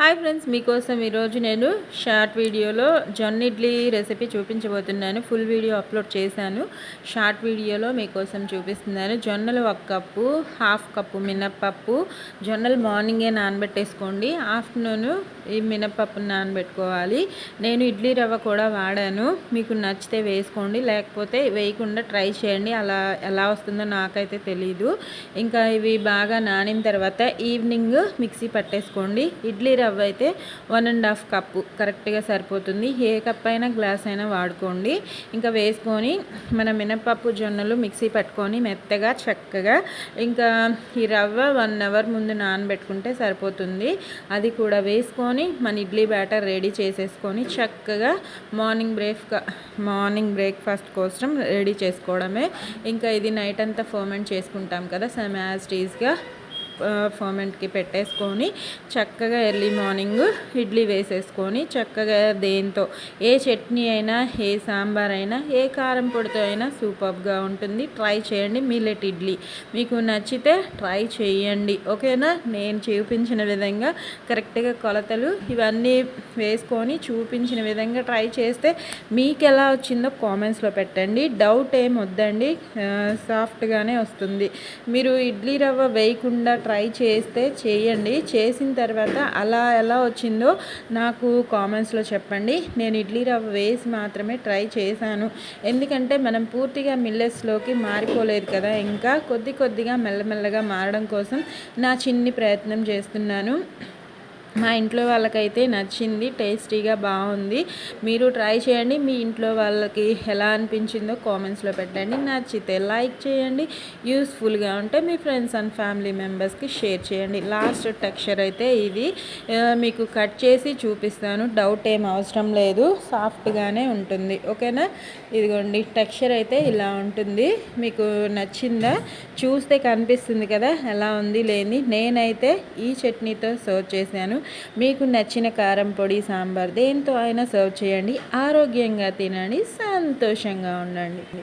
Hi friends మీకోసం ఈరోజు నేను షార్ట్ వీడియోలో జొన్న ఇడ్లీ రెసిపీ చూపించబోతున్నాను. ఫుల్ వీడియో అప్లోడ్ చేశాను. షార్ట్ వీడియోలో మీకోసం చూపిస్తున్నాను. జొన్నలు ఒక కప్పు హాఫ్ కప్పు మినప్పప్పు. జొన్నలు మార్నింగే నానబెట్టేసుకోండి. ఆఫ్టర్నూన్ ఈ మినప్పప్పు నానబెట్టుకోవాలి. నేను ఇడ్లీ రవ్వ కూడా వాడాను. మీకు నచ్చితే వేసుకోండి లేకపోతే వేయకుండా ట్రై చేయండి. అలా ఎలా వస్తుందో నాకైతే తెలీదు. ఇంకా ఇవి బాగా నానిన తర్వాత ఈవినింగ్ మిక్సీ పట్టేసుకోండి. ఇడ్లీ రవ్వ రవ్వ అయితే వన్ అండ్ హాఫ్ కప్పు కరెక్ట్గా సరిపోతుంది. ఏ కప్ అయినా గ్లాస్ అయినా వాడుకోండి. ఇంకా వేసుకొని మన మినపప్పు జొన్నలు మిక్సీ పట్టుకొని మెత్తగా చక్కగా ఇంకా ఈ రవ్వ వన్ అవర్ ముందు నానబెట్టుకుంటే సరిపోతుంది. అది కూడా వేసుకొని మన ఇడ్లీ బ్యాటర్ రెడీ చేసేసుకొని చక్కగా మార్నింగ్ బ్రేక్ మార్నింగ్ బ్రేక్ఫాస్ట్ కోసం రెడీ చేసుకోవడమే. ఇంకా ఇది నైట్ అంతా ఫర్మెంట్ చేసుకుంటాం కదా సమ్ యాజ్ టీజ్గా ఫర్మెంట్కి పెట్టేసుకొని చక్కగా ఎర్లీ మార్నింగ్ ఇడ్లీ వేసేసుకొని చక్కగా దేంతో ఏ చట్నీ అయినా ఏ సాంబార్ అయినా ఏ కారం పొడితో అయినా సూపర్గా ఉంటుంది. ట్రై చేయండి మిల్లెట్ ఇడ్లీ. మీకు నచ్చితే ట్రై చేయండి. ఓకేనా? నేను చూపించిన విధంగా కరెక్ట్గా కొలతలు ఇవన్నీ వేసుకొని చూపించిన విధంగా ట్రై చేస్తే మీకు ఎలా వచ్చిందో కామెంట్స్లో పెట్టండి. డౌట్ ఏం వద్దండి. సాఫ్ట్గానే వస్తుంది. మీరు ఇడ్లీ రవ్వ వేయకుండా ట్రై చేస్తే చేయండి. చేసిన తర్వాత అలా ఎలా వచ్చిందో నాకు కామెంట్స్లో చెప్పండి. నేను ఇడ్లీ రవ్వ వేసి మాత్రమే ట్రై చేశాను. ఎందుకంటే మనం పూర్తిగా మిల్లెట్స్లోకి మారిపోలేదు కదా. ఇంకా కొద్ది కొద్దిగా మెల్లమెల్లగా మారడం కోసం నా చిన్ని ప్రయత్నం చేస్తున్నాను. మా ఇంట్లో వాళ్ళకైతే నచ్చింది టేస్టీగా బాగుంది. మీరు ట్రై చేయండి మీ ఇంట్లో వాళ్ళకి ఎలా అనిపించిందో కామెంట్స్లో పెట్టండి. నచ్చితే లైక్ చేయండి యూస్ఫుల్గా ఉంటే మీ ఫ్రెండ్స్ అండ్ ఫ్యామిలీ మెంబర్స్కి షేర్ చేయండి. లాస్ట్ టెక్స్చర్ అయితే ఇది. మీకు కట్ చేసి చూపిస్తాను. డౌట్ ఏం అవసరం లేదు సాఫ్ట్గానే ఉంటుంది. ఓకేనా? ఇదిగోండి టెక్స్చర్ అయితే ఇలా ఉంటుంది. మీకు నచ్చిందా? చూస్తే కనిపిస్తుంది కదా ఎలా ఉంది లేని. నేనైతే ఈ చట్నీతో సర్వ్ చేశాను. మీకు నచ్చిన కారం పొడి సాంబార్ దేంతో అయినా సర్వ్ చేయండి. ఆరోగ్యంగా తినండి. సంతోషంగా ఉండండి.